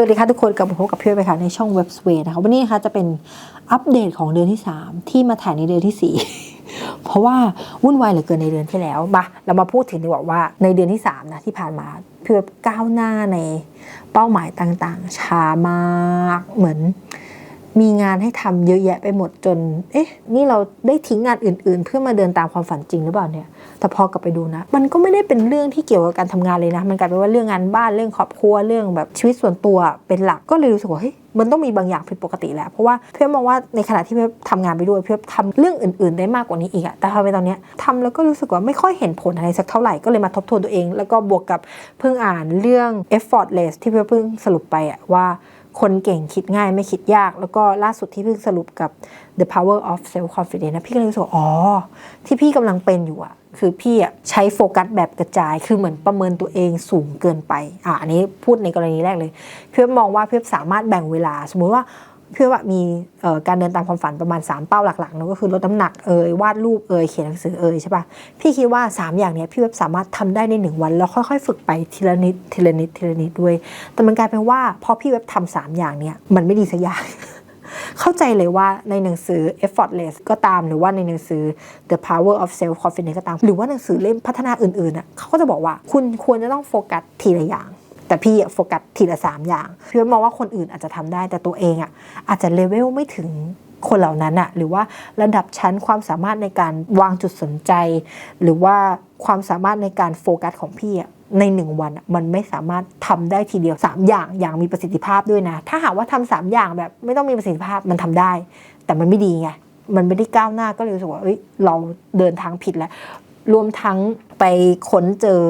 สวัสดีค่ะทุกคนกลับมาพบกับพี่ไปค่ะในช่องเว็บสเวนะคะวันนี้นะคะจะเป็นอัปเดตของเดือนที่ 3 ที่มาถ่ายในเดือนที่ 4 เพราะว่าวุ่นวายเหลือเกินในเดือนที่แล้วมาเรามาพูดถึงดีกว่าว่าในเดือนที่3นะที่ผ่านมาพี่อก้าวหน้าในเป้าหมายต่างๆช้ามากเหมือน มีงานให้ทำเยอะแยะไปหมดจน เอ๊ะ นี่เราได้ทิ้งงานอื่น ๆ เพื่อมาเดินตามความฝันจริงหรือเปล่าเนี่ย แต่พอกลับไปดูนะ มันก็ไม่ได้เป็นเรื่องที่เกี่ยวกับการทำงานเลยนะ มันกลายเป็นว่าเรื่องงานบ้านเรื่องครอบครัวเรื่องแบบชีวิตส่วนตัวเป็นหลักก็เลยรู้สึกว่าเฮ้ยมันต้องมีบางอย่างผิดปกติแหละเพราะว่าเพื่อมองว่าในขณะที่เพื่อทำงานไปด้วยเพื่อทำเรื่องอื่น ๆ ได้มากกว่านี้อีกอะแต่พอไปตอนนี้ทำแล้วก็รู้สึกว่าไม่ค่อยเห็นผลอะไรสักเท่าไหร่ก็เลยมาทบทวนตัวเอง แล้วก็บวกกับเพิ่งอ่านเรื่อง effortless ที่เพื่อเพิ่งสรุปไปอะว่า คนเก่งคิดง่ายไม่คิดยาก แล้วก็ล่าสุดที่เพิ่งสรุปกับ the power of self confidence นะพี่ก็เลยรู้สึกอ๋อ ที่พี่กำลังเป็นอยู่อะคือพี่อะใช้โฟกัสแบบกระจาย คือเหมือนประเมินตัวเองสูงเกินไป อะอันนี้พูดในกรณีแรกเลย เพื่อมองว่าเพื่อสามารถแบ่งเวลา สมมุติว่า เพื่อว่ามีการเดินตามความฝันประมาณ 3 เป้าหลักๆเนอะก็คือลดน้ำหนักเอ่ยวาดรูปเอ่ยเขียนหนังสือเอ่ยใช่ปะพี่คิดว่า 3 อย่างนี้พี่เว็บสามารถทำได้ใน 1 วัน แล้วค่อยๆ ฝึกไปทีละนิดทีละนิดทีละนิดด้วย แต่มันกลายเป็นว่าพอพี่เว็บทำสามอย่างเนี้ยมันไม่ดีสักอย่างเข้าใจเลยว่าในหนังสือ effortless ก็ตามหรือว่าในหนังสือ the power of self confidence ก็ตาม หรือว่าหนังสือเล่มพัฒนาอื่นๆอะเขาก็จะบอกว่าคุณควรจะต้องโฟกัสทีละอย่าง แต่พี่โฟกัสทีละสามอย่างพี่มองว่าคนอื่นอาจจะทำได้ แต่ตัวเองอะอาจจะเลเวลไม่ถึงคนเหล่านั้นอะหรือว่าระดับชั้นความสามารถในการวางจุดสนใจ หรือว่าความสามารถในการโฟกัสของพี่อะในหนึ่งวันมันไม่สามารถทำได้ทีเดียว 3 อย่างอย่างมีประสิทธิภาพด้วยนะ ถ้าหากว่าทำสามอย่างแบบไม่ต้องมีประสิทธิภาพมันทำได้ แต่มันไม่ดีไงมันไม่ได้ก้าวหน้าก็เลยรู้สึกว่าเอ้ยเราเดินทางผิดแล้ว รวมทั้งไปค้นเจอ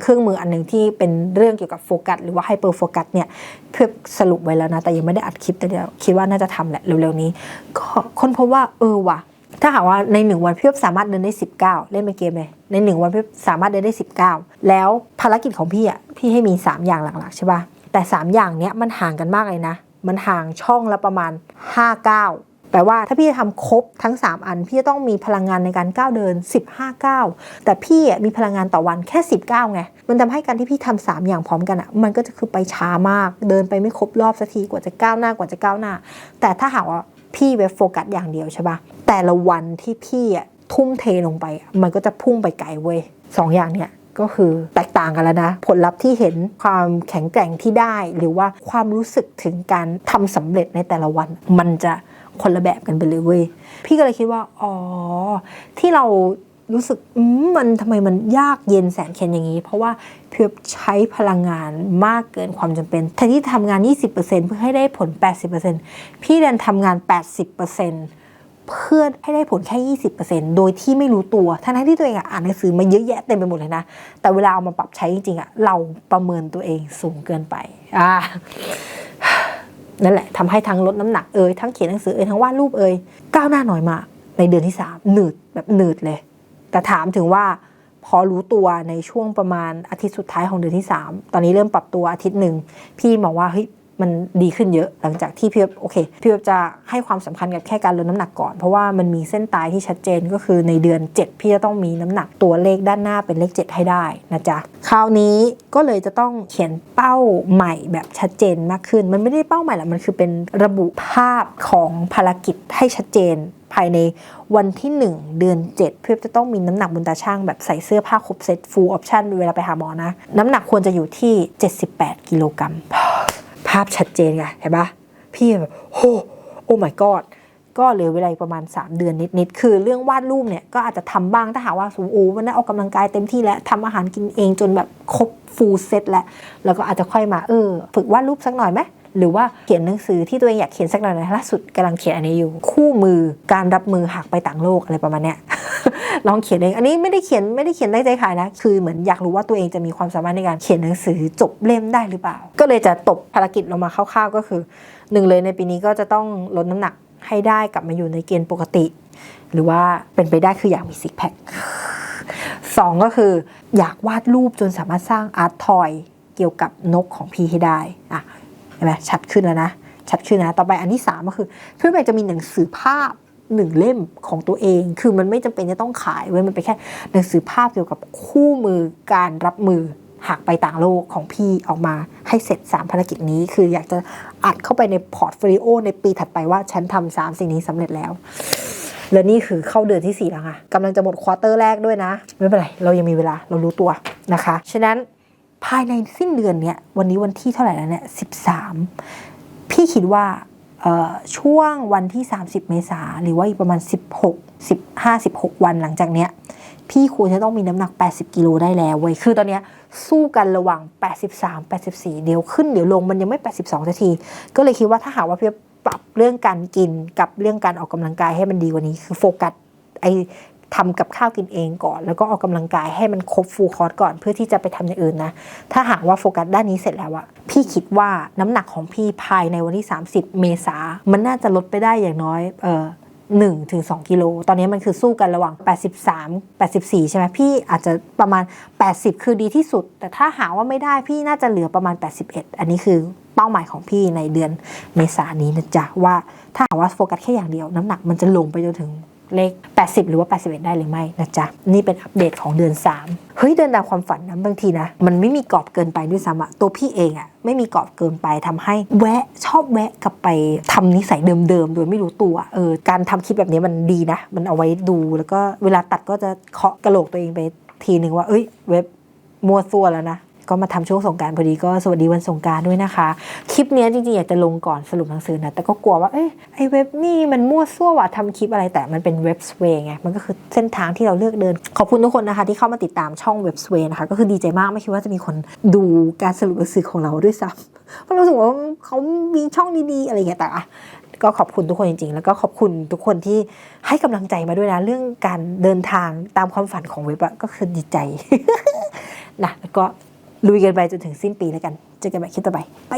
เครื่องมืออันหนึ่งที่เป็นเรื่องเกี่ยวกับโฟกัสหรือว่าไฮเปอร์โฟกัสเนี่ยเพื่อสรุปไว้แล้วนะ แต่ยังไม่ได้อัดคลิปแต่เดี๋ยวคิดว่าน่าจะทำแหละเร็วๆนี้ ก็ค้นพบว่าเออว่ะถ้าหากว่าในหนึ่งวันพี่สามารถเดินได้ 19 เล่นเป็นเกมเลยในหนึ่งวันพี่สามารถเดินได้ 19 แล้วภารกิจของพี่อะพี่ให้มี 3 อย่างหลักๆใช่ป่ะแต่ 3 อย่างเนี้ยมันห่างกันมากเลยนะ มันห่างช่องละประมาณ5ก้า แปลว่าถ้าพี่จะทำครบทั้ง 3 อัน พี่จะต้องมีพลังงานในการก้าวเดิน 15 ก้าวแต่พี่มีพลังงานต่อวันแค่ 10 ก้าวไง มันทำให้การที่พี่ทำสามอย่างพร้อมกันอะมันก็จะคือไปช้ามาก เดินไปไม่ครบรอบสักทีกว่าจะก้าวหน้ากว่าจะก้าวหน้า แต่ถ้าหากว่าพี่เว็บโฟกัสอย่างเดียวใช่ปะแต่ละวันที่พี่อะทุ่มเทลงไป มันก็จะพุ่งไปไกลเว้ยสองอย่างเนี่ยก็คือแตกต่างกันแล้วนะ ผลลัพธ์ที่เห็นความแข็งแกร่งที่ได้ หรือว่าความรู้สึกถึงการทำสำเร็จในแต่ละวัน มันจะ คนละแบบกันไปเลยเว้ยพี่ก็เลยคิดว่าอ๋อที่เรารู้สึกมันทำไมมันยากเย็นแสนเข็นอย่างนี้ เพราะว่าเพียบใช้พลังงานมากเกินความจำเป็นแทนที่ทำงาน 20%เพื่อให้ได้ผล 80%พี่เดนทำงาน 80%เพื่อให้ได้ผลแค่ 20%โดยที่ไม่รู้ตัว ทั้งที่ตัวเองอะอ่านหนังสือมาเยอะแยะเต็มไปหมดเลยนะ แต่เวลาเอามาปรับใช้จริงๆอะเราประเมินตัวเองสูงเกินไป อ่า นั่นแหละทำให้ทั้งลดน้ำหนักเอ่ยทั้งเขียนหนังสือเอ่ยทั้งวาดรูปเอ่ยก้าวหน้าหน่อยมากในเดือนที่ 3 หนืดแบบหนืดเลย แต่ถามถึงว่าพอรู้ตัวในช่วงประมาณอาทิตย์สุดท้ายของเดือนที่ 3 ตอนนี้เริ่มปรับตัวอาทิตย์หนึ่งพี่มองว่าเฮ้ย มันดีขึ้นเยอะหลังจากที่พี่เว็บโอเคพี่เว็บจะให้ความสำคัญกับแค่การลดน้ำหนักก่อน เพราะว่ามันมีเส้นตายที่ชัดเจนก็คือในเดือน 7 พี่จะต้องมีน้ำหนักตัวเลขด้านหน้าเป็นเลข 7 ให้ได้นะจ๊ะคราวนี้ก็เลยจะต้องเขียนเป้าใหม่แบบชัดเจนมากขึ้น มันไม่ได้เป้าใหม่หรอกมันคือเป็นระบุภาพของภารกิจให้ชัดเจนภายในวันที่ 1 เดือน 7 เพื่อจะต้องมีน้ำหนักบนตาช่างแบบใส่เสื้อผ้าครบเซ็ต full option เวลาไปหาหมอนะ น้ำหนักควรจะอยู่ที่ 78 กิโลกรัม ภาพชัดเจนไงเห็นปะพี่แบบโอ้โอ้ my god ก็เหลือเวลาประมาณ 3 เดือนนิดๆ คือเรื่องวาดรูปเนี่ยก็อาจจะทำบ้างถ้าหากว่าสูโอ้วันนั้นออกกำลังกายเต็มที่แล้วทำอาหารกินเองจนแบบครบฟูลเซตแล้ว แล้วก็อาจจะค่อยมาเออ ฝึกวาดรูปสักหน่อยไหมหรือว่าเขียนหนังสือที่ตัวเองอยากเขียนสักหน่อยนะล่าสุดกำลังเขียนอันนี้อยู่ คู่มือการรับมือหากไปต่างโลกอะไรประมาณเนี้ย ลองเขียนเอง อันนี้ไม่ได้เขียนไม่ได้เขียนได้ใจขายนะ คือเหมือนอยากรู้ว่าตัวเองจะมีความสามารถในการเขียนหนังสือจบเล่มได้หรือเปล่า ก็เลยจะตบภารกิจลงมาคร่าวๆ ก็คือหนึ่งเลยในปีนี้ก็จะต้องลดน้ำหนักให้ได้กลับมาอยู่ในเกณฑ์ปกติ หรือว่าเป็นไปได้คืออยากมีซิกแพคสองก็คืออยากวาดรูปจนสามารถสร้างอาร์ตทอยเกี่ยวกับนกของพี่ให้ได้อะเห็นไหมชัดขึ้นแล้วนะชัดขึ้นนะ ต่อไปอันที่สามก็คือเพื่อนอยากจะมีหนังสือภาพ หนึ่งเล่มของตัวเอง คือมันไม่จำเป็นจะต้องขายเว้ยมันเป็นแค่หนังสือภาพเกี่ยวกับคู่มือการรับมือหากไปต่างโลกของพี่ออกมาให้เสร็จ 3 ภารกิจนี้ คืออยากจะอัดเข้าไปในพอร์ตโฟลิโอในปีถัดไปว่าฉันทำสามสิ่งนี้สำเร็จแล้ว และนี่คือเข้าเดือนที่ 4 แล้วค่ะกำลังจะหมดควอเตอร์แรกด้วยนะ ไม่เป็นไร เรายังมีเวลาเรารู้ตัวนะคะ ฉะนั้นภายในสิ้นเดือนเนี้ยวันนี้วันที่เท่าไหร่แล้วเนี่ย13 พี่คิดว่า ช่วงวันที่ 30 เมษาหรือว่าอีกประมาณ 16 15 16 วันหลังจากเนี้ยพี่ควรจะต้องมีน้ำหนัก 80 กิโลได้แล้วเว้ย คือตอนเนี้ยสู้กันระหว่าง 83 84 เดี๋ยวขึ้นเดี๋ยวลงมันยังไม่ 82สักที ก็เลยคิดว่าถ้าหากว่าพี่ปรับเรื่องการกินกับเรื่องการออกกำลังกายให้มันดีกว่านี้ คือโฟกัสไอ ทำกับข้าวกินเองก่อน แล้วก็ออกกำลังกายให้มันครบฟูลคอร์สก่อนเพื่อที่จะไปทำอย่างอื่นนะ ถ้าหากว่าโฟกัสด้านนี้เสร็จแล้วอะพี่คิดว่าน้ำหนักของพี่ภายในวันที่ 30 เมษามันน่าจะลดไปได้อย่างน้อยเออ1ถึง2กิโล ตอนนี้มันคือสู้กันระหว่าง 83 84 ใช่ไหมพี่อาจจะประมาณ 80 คือดีที่สุด แต่ถ้าหาว่าไม่ได้พี่น่าจะเหลือประมาณ 81 อันนี้คือเป้าหมายของพี่ในเดือนเมษายนนี้นะจ๊ะว่าถ้าหากว่าโฟกัสแค่อย่างเดียว น้ำหนักมันจะลงไปจนถึง เลข 80 หรือว่า 81 ได้หรือไม่นะจ๊ะ นี่เป็นอัปเดตของเดือน 3 เฮ้ย เดินตามความฝันนะบางทีนะ มันไม่มีกรอบเกินไปด้วยซ้ำอะตัวพี่เองอะไม่มีกรอบเกินไปทำให้แวะชอบแวะกลับไปทำนิสัยเดิมๆ โดยไม่รู้ตัวเออการทำคลิปแบบนี้มันดีนะ มันเอาไว้ดูแล้วก็เวลาตัดก็จะเคาะกระโหลกตัวเองไปทีหนึ่งว่าเอ้ยเว็บมัวซัวแล้วนะ ก็มาทำช่วงสงการพอดีก็สวัสดีวันสงการด้วยนะคะ คลิปนี้จริงๆ อยากจะลงก่อนสรุปหนังสือนะ แต่ก็กลัวว่าเอ้ยไอเว็บนี่มันมั่วซั่วว่ะทำคลิปอะไรแต่มันเป็นเว็บสเวไง มันก็คือเส้นทางที่เราเลือกเดิน ขอบคุณทุกคนนะคะ ที่เข้ามาติดตามช่องเว็บสเวนะคะ ก็คือดีใจมากไม่คิดว่าจะมีคนดูการสรุปหนังสือของเราด้วยซ้ำเพราะรู้สึกว่าเขามีช่องดีๆอะไรอย่างเงี้ยแต่อะก็ขอบคุณทุกคนจริงๆ แล้วก็ขอบคุณทุกคนที่ให้กำลังใจมาด้วยนะ เรื่องการเดินทางตามความฝันของเว็บอะก็คือดีใจนะแล้วก็ ลุยกันไปจนถึงสิ้นปีแล้วกัน เจอกันใหม่คลิปต่อไป ไป